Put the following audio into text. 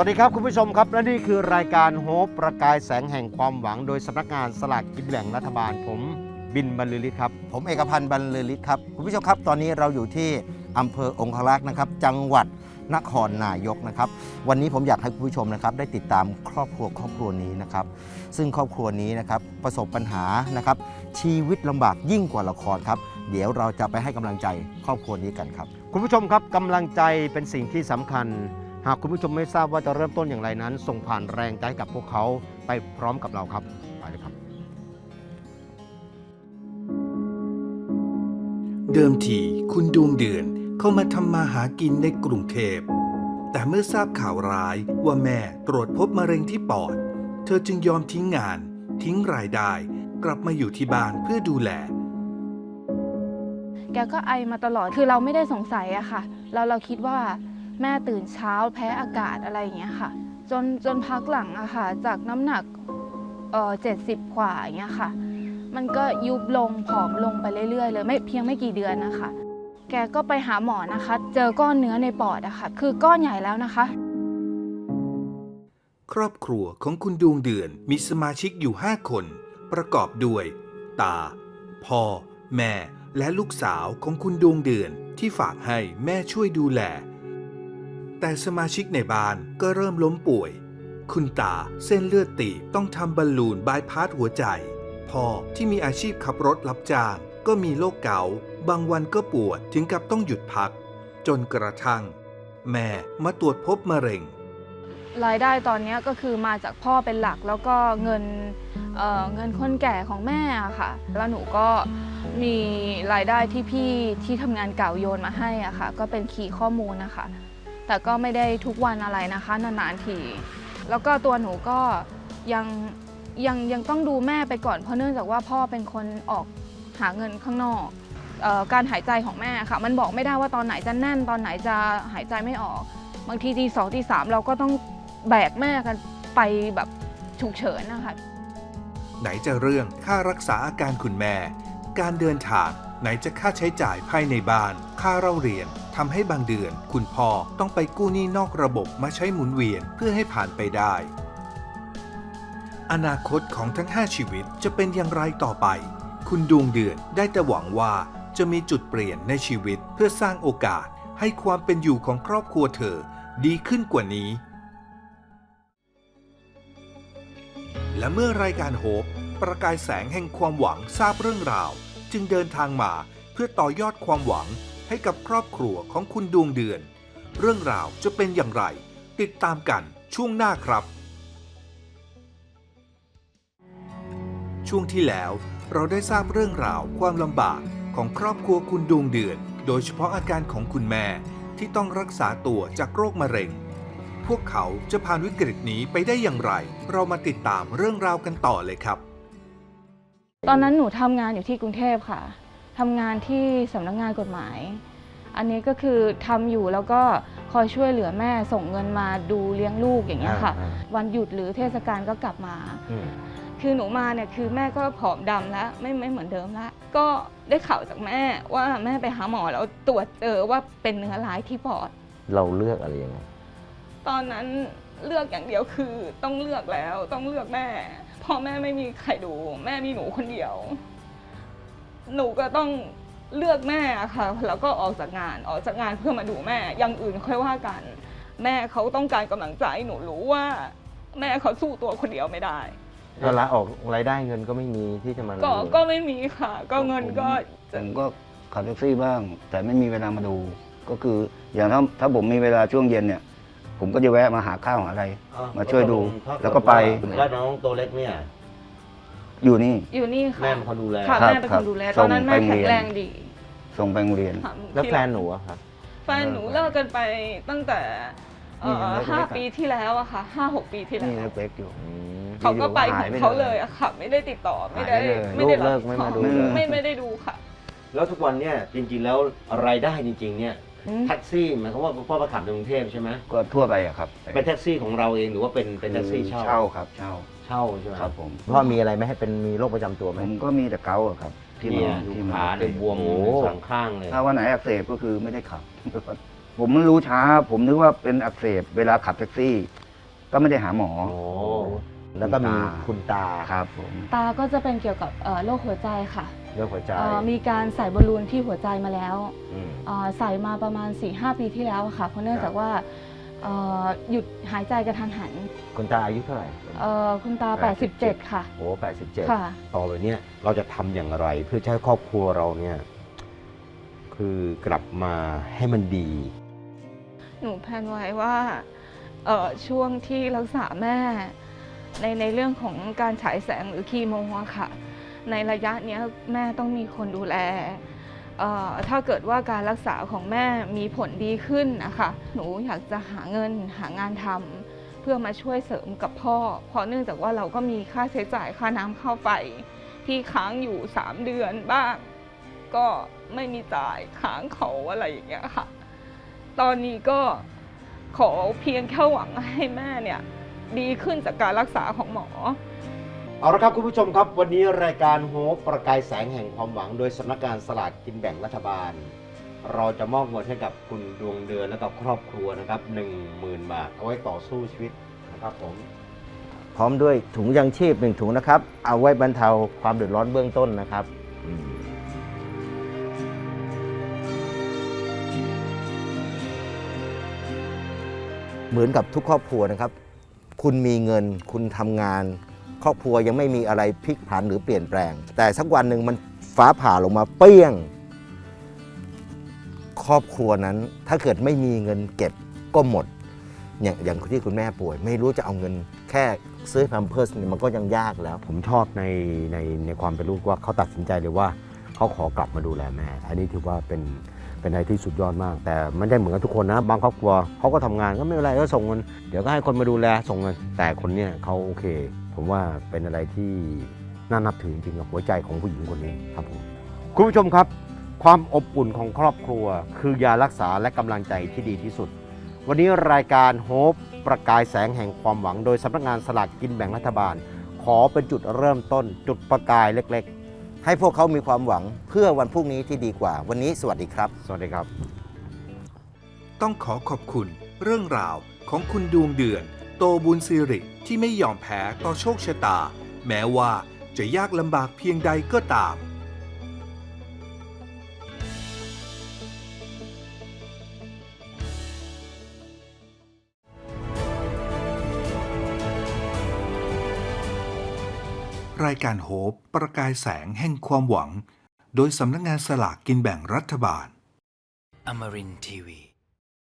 วัสดีครับคุณผู้ชมครับ และนี่คือรายการโฮปประกายแสงแห่งความหวัง โดยสำนักงานสลากกินแบ่งรัฐบาล ผมบินบรรลือฤทธิ์ครับ ผมเอกพันธ์บรรลือฤทธิ์ครับ คุณผู้ชมครับ ตอนนี้เราอยู่ที่อำเภอองคลักษ์นะครับ จังหวัดนครนายกนะครับ วันนี้ผมอยากให้คุณผู้ชมนะครับ ได้ติดตามครอบครัวครอบครัวนี้นะครับ ซึ่งครอบครัวนี้นะครับประสบปัญหานะครับ ชีวิตลำบากยิ่งกว่าละครครับ เดี๋ยวเราจะไปให้กำลังใจครอบครัวนี้กันครับ คุณผู้ชมครับกำลังใจเป็นสิ่งที่สำคัญหากคุณผู้ชมไม่ทราบว่าจะเริ่มต้นอย่างไรนั้น ส่งผ่านแรงใจให้กับพวกเขาไปพร้อมกับเราครับไปเลยครับ เดิมทีคุณดวงเดือนเข้ามาทำมาหากินในกรุงเทพ แต่เมื่อทราบข่าวร้ายว่าแม่ตรวจพบมะเร็งที่ปอด เธอจึงยอมทิ้งงาน ทิ้งรายได้ กลับมาอยู่ที่บ้านเพื่อดูแลแกก็ไอมาตลอด คือเราไม่ได้สงสัยอะค่ะ เราเราคิดว่า แม่ตื่นเช้าแพ้อากาศอะไรอย่างเงี้ยค่ะ จนจนพักหลังอะค่ะ จากน้ำหนักเอ่อเจ็ดสิบกว่าอย่างเงี้ยค่ะ มันก็ยุบลงผอมลงไปเรื่อยๆเลยไม่เพียงไม่กี่เดือนนะคะ แกก็ไปหาหมอนะคะ เจอก้อนเนื้อในปอดอะค่ะ คือก้อนใหญ่แล้วนะคะ ครอบครัวของคุณดวงเดือนมีสมาชิกอยู่ 5 คน ประกอบด้วย ตา พ่อ แม่ และลูกสาวของคุณดวงเดือนที่ฝากให้แม่ช่วยดูแล แต่สมาชิกในบ้านก็เริ่มล้มป่วย คุณตาเส้นเลือดตีบต้องทำบอลลูนบายพาสหัวใจ พ่อที่มีอาชีพขับรถรับจ้างก็มีโรคเกาต์บางวันก็ปวดถึงกับต้องหยุดพัก จนกระทั่ง แม่มาตรวจพบมะเร็ง รายได้ตอนนี้ก็คือมาจากพ่อเป็นหลักแล้วก็เงินเเงินคนแก่ของแม่ค่ะ แล้วหนูก็มีรายได้ที่พี่ที่ทำงานเก่าโยนมาให้อะค่ะ ก็เป็นคีข้อมูลนะคะ แต่ก็ไม่ได้ทุกวันอะไรนะคะนานๆที แล้วก็ตัวหนูก็ยังยังยังต้องดูแม่ไปก่อนเพราะเนื่องจากว่าพ่อเป็นคนออกหาเงินข้างนอกออการหายใจของแม่ค่ะ มันบอกไม่ได้ว่าตอนไหนจะแน่น ตอนไหนจะหายใจไม่ออก บางทีทีสองทีสามเราก็ต้องแบกแม่กันไปแบบฉุกเฉินนะคะไหนจะเรื่องค่ารักษาอาการคุณแม่ การเดินทาง ไหนจะค่าใช้จ่ายภายในบ้าน ค่าเล่าเรียนทำให้บางเดือน คุณพ่อต้องไปกู้หนี้นอกระบบมาใช้หมุนเวียนเพื่อให้ผ่านไปได้ อนาคตของทั้ง 5 ชีวิตจะเป็นอย่างไรต่อไป คุณดวงเดือนได้แต่หวังว่าจะมีจุดเปลี่ยนในชีวิตเพื่อสร้างโอกาสให้ความเป็นอยู่ของครอบครัวเธอดีขึ้นกว่านี้ และเมื่อรายการโฮปประกายแสงแห่งความหวังทราบเรื่องราว จึงเดินทางมาเพื่อต่อยอดความหวังให้กับครอบครัวของคุณดวงเดือน เรื่องราวจะเป็นอย่างไร ติดตามกันช่วงหน้าครับ ช่วงที่แล้วเราได้ทราบเรื่องราวความลำบากของครอบครัวคุณดวงเดือน โดยเฉพาะอาการของคุณแม่ที่ต้องรักษาตัวจากโรคมะเร็ง พวกเขาจะผ่านวิกฤตนี้ไปได้อย่างไร เรามาติดตามเรื่องราวกันต่อเลยครับ ตอนนั้นหนูทำงานอยู่ที่กรุงเทพค่ะทำงานที่สำนักงานกฎหมาย อันนี้ก็คือทำอยู่แล้วก็คอยช่วยเหลือแม่ส่งเงินมาดูเลี้ยงลูกอย่างเงี้ยค่ะ อ่า วันหยุดหรือเทศกาลก็กลับมาคือหนูมาเนี่ยคือแม่ก็ผอมดำแล้วไม่ไม่เหมือนเดิมแล้วก็ได้ข่าวจากแม่ว่าแม่ไปหาหมอแล้วตรวจเจอว่าเป็นเนื้อร้ายที่ปอด เราเลือกอะไรยังไง ตอนนั้นเลือกอย่างเดียวคือต้องเลือกแล้วต้องเลือกแม่เพราะแม่ไม่มีใครดู แม่มีหนูคนเดียว หนูก็ต้องเลือกแม่อะค่ะ แล้วก็ออกจากงานออกจากงานเพื่อมาดูแม่อย่างอื่นค่อยว่ากัน แม่เขาต้องการกำลังใจหนูรู้ว่า แม่เขาสู้ตัวคนเดียวไม่ได้เวลาออกรายได้เงินก็ไม่มีที่จะมาก็ดูก็ไม่มีค่ะ ก็เงินก็ผจะมก็ขับแท็กซี่บ้าง แต่ไม่มีเวลามาดู ก็คืออย่างถ้าถ้าผมมีเวลาช่วงเย็นเนี่ย ผมก็จะแวะมาหาข้าวหาอะไรมาช่วยดูแล้วก็ไปแล้วน้องตัวเล็กเนี่ย อยู่นี่ อยู่นี่ค่ะแม่เป็นคนดูแล ค่ะครับแม่เป็นคนดูแลครับตอนนั้นแม่ส่งไปโรงแข็เรีงยนแรงดีส่งไปโรงเรียน ค่ะแล้วที่แฟนหนูอะครับ แฟนหนูเลิกกันไปตั้งแต่เอ่อนี่ยังเล็กๆห้าอะปีที่แล้วอะค่ะห้าหกปีที่แล้นี่ว เล็กๆอยู่ เขาก็ไปขหาอยงไปเขาเลเลยยอะค่ะ ไม่ได้ติดต่อไม่ได้หายไปเลยไม่ได้ลูกเลิกไม่มาดูรับเลย ไม่ไม่ได้ดูค่ะ แล้วทุกวันเนี่ยจริง ๆ แล้วรายได้จริง ๆ เนี่ยอืม แท็กซี่หมายความว่าพ่อมาขับในกรุงเทพใช่ไหมก็ทั่วไปอะครับเป็นแท็กซี่ของเราเองหรือว่าเป็นเป็นแท็กซี่เช่าเช่าครับ เช่าเช่าใช่ไหมครับผมพ่อมีอะไรไหมให้เป็นมีโรคประจำตัวไหมผมก็มีแต่เกาอะครับ ที่ที่มาดูที่มาขาเนี่ยบวมโอ้สองข้างเลย ถ้าวันไหนอักเสบก็คือไม่ได้ขับ ผมไม่รู้ช้า ผมนึกว่าเป็นอักเสบเวลาขับแท็กซี่ ก็ไม่ได้หาหมอ โอ้ แล้วก็มีคุณตาครับผมตาก็จะเป็นเกี่ยวกับเอ่อโรคหัวใจค่ะเรื่องหัวใจเอ่อมีการใส่บอลลูนที่หัวใจมาแล้วอืมเอ่อใส่มาประมาณ 4-5 ปีที่แล้วอะค่ะ เพราะเนื่องจากว่าเอ่อหยุดหายใจกระทันหัน คุณตาอายุเท่าไหร่เอ่อคุณตา 87 ค่ะโอ้แปดสิบเจ็ดค่ะต่อไปเนี่ยเราจะทำอย่างไรเพื่อจะให้ครอบครัวเราเนี่ยคือกลับมาให้มันดี หนูแพลนไว้ว่าเอ่อช่วงที่รักษาแม่ ในในเรื่องของการฉายแสงหรือคีโมอะค่ะ ในระยะเนี้ยแม่ต้องมีคนดูแลเอ่อถ้าเกิดว่าการรักษาของแม่มีผลดีขึ้นนะคะ หนูอยากจะหาเงินหางานทำเพื่อมาช่วยเสริมกับพ่อ เพราะเนื่องจากว่าเราก็มีค่าใช้จ่ายค่าน้ำค่าไฟ ที่ค้างอยู่ 3 เดือนบ้าง ก็ไม่มีจ่ายค้างเขาอะไรอย่างเงี้ยค่ะ ตอนนี้ก็ขอเพียงแค่หวังให้แม่เนี่ย ดีขึ้นจากการรักษาของหมอ เอาละครับคุณผู้ชมครับ วันนี้รายการโฮปประกายแสงแห่งความหวัง โดยสำนักงานสลากกินแบ่งรัฐบาล เราจะมอบเงินให้กับคุณดวงเดือนและกับครอบครัวนะครับ1 0,000 บาทเอาไว้ต่อสู้ชีวิตนะครับผมพร้อมด้วยถุงยังชีพหนึ่งถุงนะครับ เอาไว้บรรเทาความเดือดร้อนเบื้องต้นนะครับอืมเหมือนกับทุกครอบครัวนะครับ คุณมีเงิน คุณทำงาน ครอบครัวยังไม่มีอะไรพลิกผันหรือเปลี่ยนแปลง แต่สักวันหนึ่งมันฟ้าผ่าลงมาเปี้ยง ครอบครัวนั้นถ้าเกิดไม่มีเงินเก็บก็หมด อย่างอย่างที่คุณแม่ป่วย ไม่รู้จะเอาเงินแค่ซื้อแพมเพิร์สเนี่ยมันก็ยังยากแล้ว ผมชอบในในในความเป็นลูกว่าเขาตัดสินใจเลยว่าเขาขอกลับมาดูแลแม่ อันนี้ถือว่าเป็น เป็นอะไรที่สุดยอดมาก แต่ไม่ได้เหมือนกับทุกคนนะ บางครอบครัวเขาก็ทำงานก็ไม่เป็นไรก็ส่งเงินเดี๋ยวก็ให้คนมาดูแลส่งเงินแต่คนเนี้ยเขาโอเค ผมว่าเป็นอะไรที่น่านับถือจริงกับหัวใจของผู้หญิงคนนี้ครับผมคุณผู้ชมครับ ความอบอุ่นของครอบครัว คือยารักษาและกำลังใจที่ดีที่สุด วันนี้รายการโฮปประกายแสงแห่งความหวัง โดยสำนักงานสลากกินแบ่งรัฐบาล ขอเป็นจุดเริ่มต้น จุดประกายเล็ก ให้พวกเขามีความหวังเพื่อวันพรุ่งนี้ที่ดีกว่า วันนี้สวัสดีครับ สวัสดีครับ ต้องขอขอบคุณเรื่องราวของคุณดวงเดือน โตบุญสิริที่ไม่ยอมแพ้ต่อโชคชะตา แม้ว่าจะยากลำบากเพียงใดก็ตาม รายการโฮปประกายแสงแห่งความหวัง โดยสำนักงานสลากกินแบ่งรัฐบาลอมรินทีวี